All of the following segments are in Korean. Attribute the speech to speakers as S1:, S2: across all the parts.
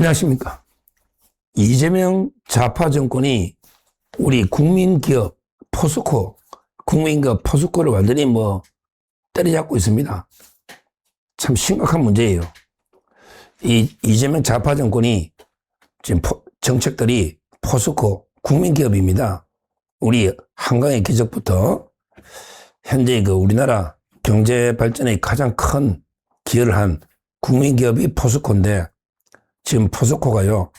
S1: 안녕하십니까. 이재명 좌파 정권이 우리 국민기업 포스코, 국민기업 포스코를 완전히 뭐 때려잡고 있습니다. 참 심각한 문제예요. 이 이재명 좌파 정권이 지금 포- 정책들이 포스코 국민기업입니다. 우리 한강의 기적부터 현재 그 우리나라 경제 발전에 가장 큰 기여를 한 국민기업이 포스코인데 지금 포스코가요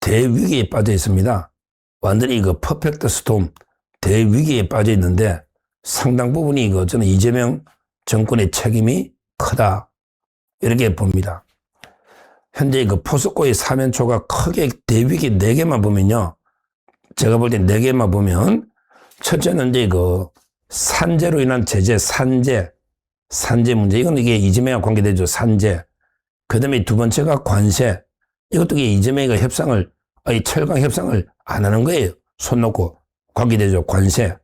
S1: 대위기에 빠져 있습니다. 완전히 그 퍼펙트 스톰 대위기에 빠져 있는데 상당 부분이 그 저는 이재명 정권의 책임이 크다 이렇게 봅니다. 현재 그 포스코의 사면초가 크게 대위기 네 개만 보면요. 제가 볼때네 개만 보면 첫째는 이제 그 산재로 인한 제재, 산재, 산재 문제. 이건 이게 이재명과 관계되죠. 산재. 그 다음에 두 번째가 관세. 이것도 이재명이가 협상을, 아니, 철강 협상을 안 하는 거예요. 손 놓고 관계되죠. 관세.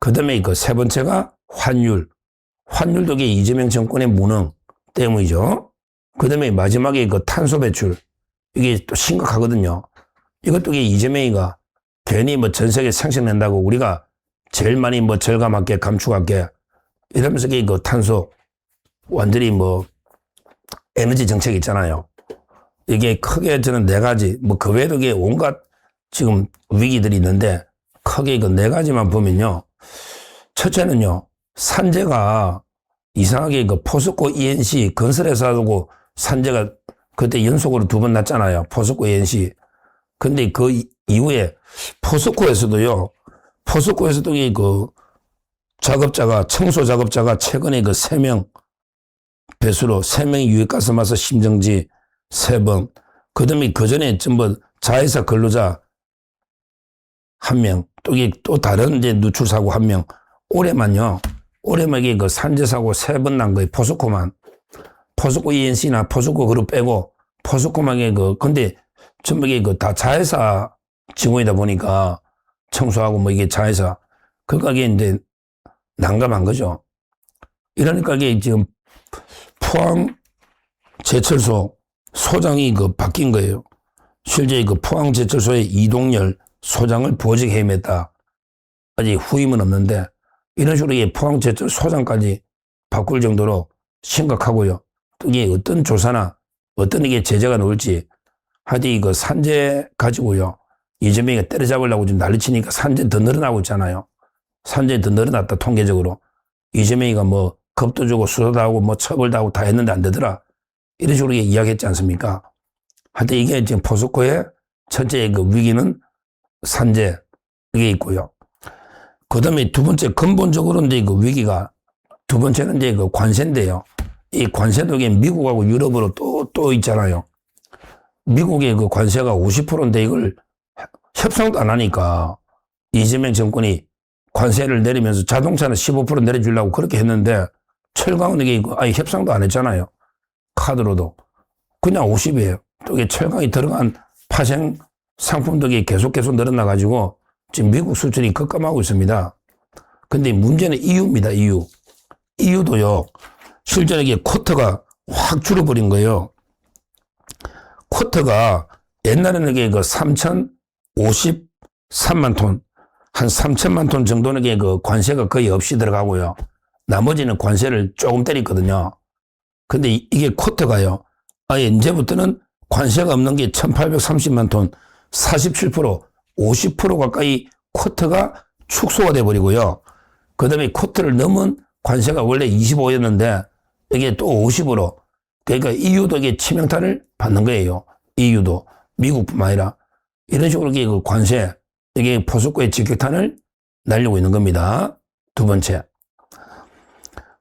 S1: 그 다음에 그 세 번째가 환율. 환율도 이게 이재명 정권의 무능 때문이죠. 그 다음에 마지막에 그 탄소 배출. 이게 또 심각하거든요. 이것도 이게 이재명이가 괜히 뭐 전 세계 생식낸다고 우리가 제일 많이 뭐 절감할게, 감축할게. 이러면서 그 탄소 완전히 뭐 에너지 정책 있잖아요. 이게 크게 저는 네 가지, 뭐 그 외에도 이게 온갖 지금 위기들이 있는데 크게 그 네 가지만 보면요. 첫째는요, 산재가 이상하게 그 포스코 ENC 건설회사하고 산재가 그때 연속으로 두 번 났잖아요. 포스코 ENC. 근데 그 이- 이후에 포스코에서도요, 포스코에서도 이그 작업자가, 청소 작업자가 최근에 그 세 명 배수로 세 명이 유해가스 마서 심정지 세 번, 그 다음에 그 전에 전부 자회사 근로자 한 명, 또 이게 또 다른 이제 누출 사고 한 명, 올해만요, 올해만 이게 그 산재 사고 세 번 난 거예요, 포스코만. 포스코 ENC나 포스코 그룹 빼고, 포스코만 이게 그, 근데 전부 이게 그 다 자회사 직원이다 보니까 청소하고 뭐 이게 자회사, 그러니까 이게 이제 난감한 거죠. 이러니까 이게 지금 포항 제철소 소장이 그 바뀐 거예요. 실제 그 포항 제철소의 이동열 소장을 보직 해임했다. 아직 후임은 없는데 이런 식으로 이 포항 제철 소장까지 바꿀 정도로 심각하고요. 또 이게 어떤 조사나 어떤 이게 제재가 나올지 하여튼 이거 산재 가지고요. 이재명이가 때려잡으려고 지금 난리치니까 산재 더 늘어나고 있잖아요. 산재 더 늘어났다 통계적으로. 이재명이가 뭐 겁도 주고 수사도 하고 뭐 처벌도 하고 다 했는데 안 되더라. 이런 식으로 이야기했지 않습니까? 하여튼 이게 지금 포스코의 첫째 그 위기는 산재 이게 있고요. 그 다음에 두 번째 근본적으로 이제 그 위기가 두 번째는 이제 그 관세인데요. 이 관세도 이게 미국하고 유럽으로 또, 또 있잖아요. 미국의 그 관세가 50%인데 이걸 협상도 안 하니까 이재명 정권이 관세를 내리면서 자동차는 15% 내려주려고 그렇게 했는데 철강은 이게 이거 아예 협상도 안 했잖아요. 카드로도. 그냥 50이에요. 또 이게 철강이 들어간 파생 상품도 이게 계속 계속 늘어나가지고 지금 미국 수출이 급감하고 있습니다. 근데 문제는 EU입니다, EU. EU도요, 실제로 이게 쿼터가 확 줄어버린 거예요. 쿼터가 옛날에는 이게 그 3,053만 톤, 한 3천만 톤 정도는 그 관세가 거의 없이 들어가고요. 나머지는 관세를 조금 때렸거든요. 근데 이- 이게 쿼터가요. 아예 이제부터는 관세가 없는 게 1830만 톤, 47%, 50% 가까이 쿼터가 축소가 돼 버리고요. 그 다음에 쿼터를 넘은 관세가 원래 25였는데 이게 또 50으로 그러니까 EU도 이게 치명타를 받는 거예요. EU도 미국뿐만 아니라 이런 식으로 이게 그 관세 이게 포스코의 직격탄을 날리고 있는 겁니다. 두 번째.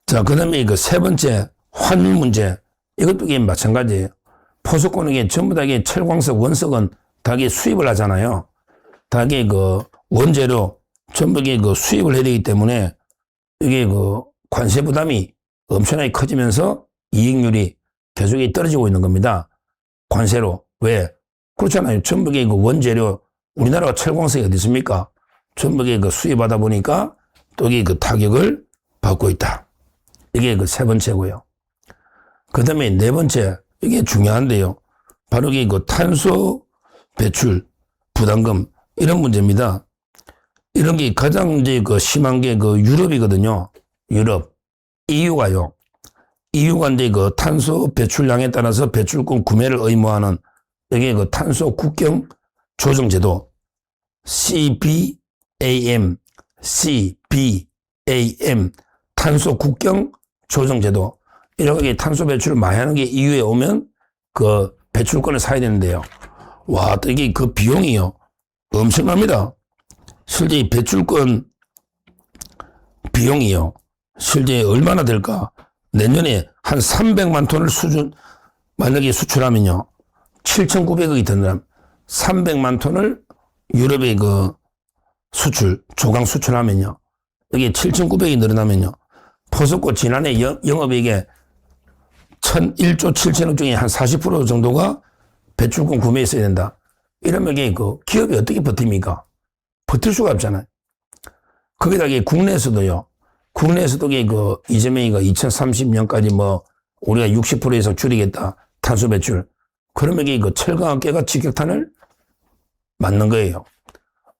S1: 자, 그 다음에 그 세 번째 환율 문제. 이것도 이게 마찬가지예요. 포스코는 이게 전부 다 이게 철광석, 원석은 다 이게 수입을 하잖아요. 다 이게 그 원재료 전부 이게 그 수입을 해야 되기 때문에 이게 그 관세 부담이 엄청나게 커지면서 이익률이 계속 떨어지고 있는 겁니다. 관세로. 왜? 그렇잖아요. 이게 그 원재료 우리나라가 철광석이 어디 있습니까? 이게 그 수입하다 보니까 또 이게 그 타격을 받고 있다. 이게 그 세 번째고요. 그 다음에 네 번째, 이게 중요한데요. 바로 이게 그 탄소 배출 부담금 이런 문제입니다. 이런 게 가장 이제 그 심한 게 그 유럽이거든요. 유럽. EU가요. EU가 이제 그 탄소 배출량에 따라서 배출권 구매를 의무화하는 이게 그 탄소 국경 조정 제도 CBAM, CBAM 탄소 국경 조정 제도 이렇게 탄소 배출을 많이 하는 게 EU에 오면 그 배출권을 사야 되는데요. 와, 또 이게 그 비용이요. 엄청납니다. 실제 이 배출권 비용이요. 실제 얼마나 될까? 내년에 한 300만 톤을 수준, 만약에 수출하면요. 7,900억이 든다면 300만 톤을 유럽에 그 수출, 조강 수출하면요. 여기 7,900이 늘어나면요. 포스코 지난해 영, 영업이익에 1,001조 7천억 중에 한 40% 정도가 배출권 구매했어야 된다. 이러면 이게 그 기업이 어떻게 버팁니까? 버틸 수가 없잖아요. 거기다 이게 국내에서도요. 국내에서도 그 이재명이가 2030년까지 뭐 우리가 60% 이상 줄이겠다. 탄소 배출. 그러면 이게 그 철강업계가 직격탄을 맞는 거예요.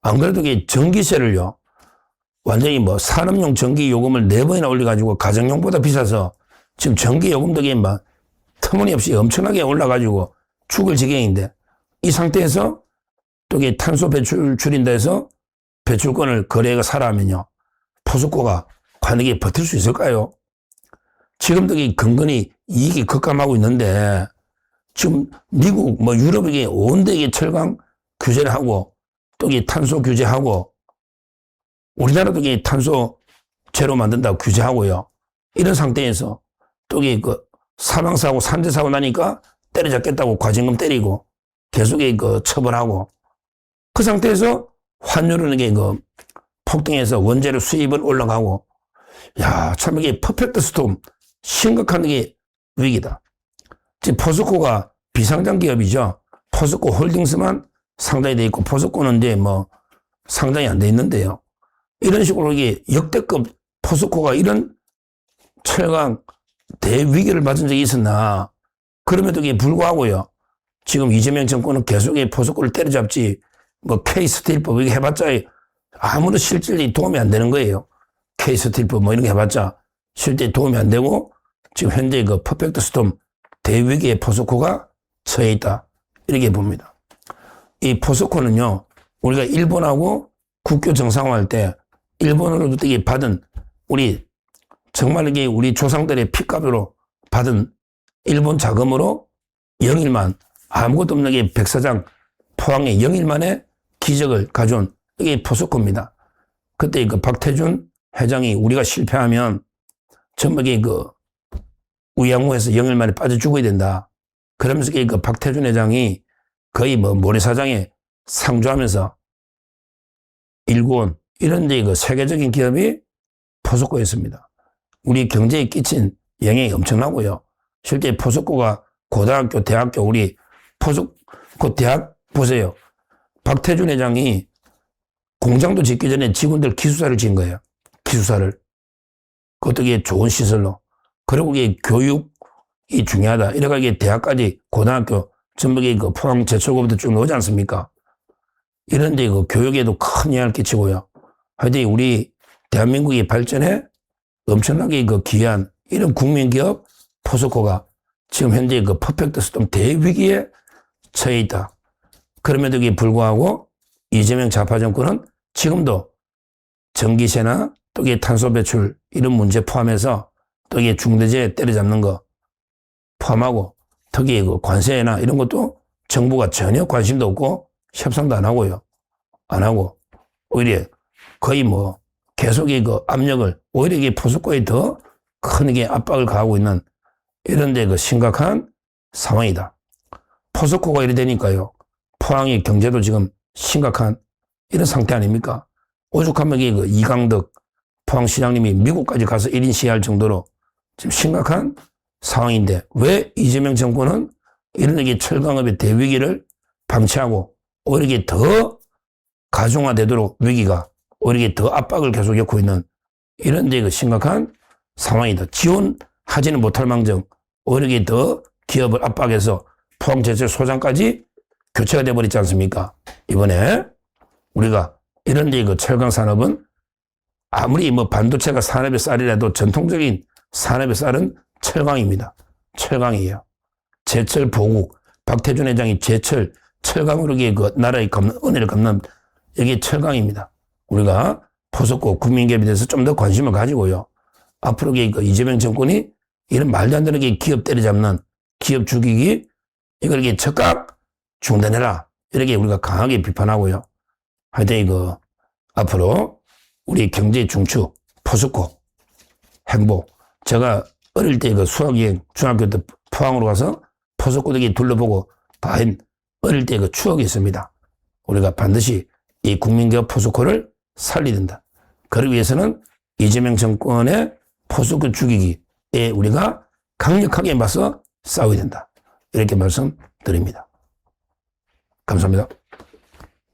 S1: 안 그래도 이게 전기세를요. 완전히 뭐 산업용 전기 요금을 네 번이나 올려가지고 가정용보다 비싸서 지금 전기 요금도 막 터무니없이 엄청나게 올라가지고 죽을 지경인데 이 상태에서 또 이게 탄소 배출 줄인다 해서 배출권을 거래가 사라면요. 포스코가 이게 버틸 수 있을까요? 지금도 이 근근히 이익이 급감하고 있는데 지금 미국 뭐 유럽에게 온데게 철강 규제를 하고 또이 탄소 규제하고 우리나라도 이 탄소 제로 만든다고 규제하고요. 이런 상태에서 또이그 사망사고 산재사고 나니까 때려잡겠다고 과징금 때리고 계속 그 처벌하고 그 상태에서 환율은 이게 그 폭등해서 원재료 수입은 올라가고 야, 참 이게 퍼펙트 스톰 심각한 게 위기다. 지금 포스코가 비상장 기업이죠. 포스코 홀딩스만 상장이 돼 있고 포스코는 이제 뭐 상장이 안돼 있는데요. 이런 식으로 이게 역대급 포스코가 이런 철강 대위기를 맞은 적이 있었나. 그럼에도 불구하고요. 지금 이재명 정권은 계속 포스코를 때려잡지 뭐 K스틸법 이거 해봤자 아무런 실질이 도움이 안 되는 거예요. K스틸법 뭐 이런 거 해봤자 실제 도움이 안 되고 지금 현재 그 퍼펙트 스톰 대위기의 포스코가 처해 있다. 이렇게 봅니다. 이 포스코는요, 우리가 일본하고 국교 정상화할 때 일본으로부터 받은 우리 정말 이게 우리 조상들의 피값으로 받은 일본 자금으로 영일만 아무것도 없는 게 백사장 포항에 영일만의 기적을 가져온 이게 포스코입니다. 그때 그 박태준 회장이 우리가 실패하면 전부 그 우양우에서 영일만에 빠져 죽어야 된다. 그러면서 그 박태준 회장이 거의 뭐 모래사장에 상주하면서 일본 이런 데그 세계적인 기업이 포스코였습니다. 우리 경제에 끼친 영향이 엄청나고요. 실제 포스코가 고등학교, 대학교, 우리 포스코 대학 보세요. 박태준 회장이 공장도 짓기 전에 직원들 기숙사를 지은 거예요. 기숙사를. 그것도 이게 좋은 시설로. 그리고 이게 교육이 중요하다. 이래가 이게 대학까지 고등학교 전북에 그 포항 제철고부터 쭉 나오지 않습니까? 이런데 그 교육에도 큰 영향을 끼치고요. 하여튼 우리 대한민국이 발전에 엄청나게 그 귀한 이런 국민기업 포스코가 지금 현재 그 퍼펙트 스톰 대위기에 처해 있다. 그럼에도 불구하고 이재명 좌파 정권은 지금도 전기세나 또 이게 탄소 배출 이런 문제 포함해서 또 이게 중대재해 때려잡는 거 포함하고 특히 그 관세나 이런 것도 정부가 전혀 관심도 없고 협상도 안 하고요. 안 하고 오히려 거의 뭐 계속 그 압력을 오히려 이게 포스코에 더큰게 압박을 가하고 있는 이런 데 그 심각한 상황이다. 포스코가 이래 되니까요. 포항의 경제도 지금 심각한 이런 상태 아닙니까? 오죽하면 그 이강덕 포항시장님이 미국까지 가서 1인 시위할 정도로 지금 심각한 상황인데 왜 이재명 정권은 이런 게 철강업의 대위기를 방치하고 오히려 더 가중화되도록 위기가 오히려 더 압박을 계속 겪고 있는 이런 데그 심각한 상황이다. 지원하지는 못할 망정 오히려 더 기업을 압박해서 포항제철 소장까지 교체가 돼버렸지 않습니까? 이번에 우리가 이런 데그 철강 산업은 아무리 뭐 반도체가 산업의 쌀이라도 전통적인 산업의 쌀은 철강입니다. 철강이에요. 제철 보국 박태준 회장이 제철 철강으로 그 나라의 갚는, 은혜를 갚는 여기 철강입니다. 우리가 포석고 국민기업에 대해서 좀 더 관심을 가지고요. 앞으로 그 이재명 정권이 이런 말도 안 되는 게 기업 때려잡는 기업 죽이기 이걸 이게 즉각 중단해라. 이렇게 우리가 강하게 비판하고요. 하여튼 이거 앞으로 우리 경제 중추 포스코 행복 제가 어릴 때 그 수학여행 중학교 때 포항으로 가서 포스코대기 둘러보고 다한 어릴 때 그 추억이 있습니다. 우리가 반드시 이 국민기업 포스코를 살려야 된다. 그러기 위해서는 이재명 정권의 포스코 죽이기에 우리가 강력하게 맞서 싸워야 된다. 이렇게 말씀드립니다. 감사합니다.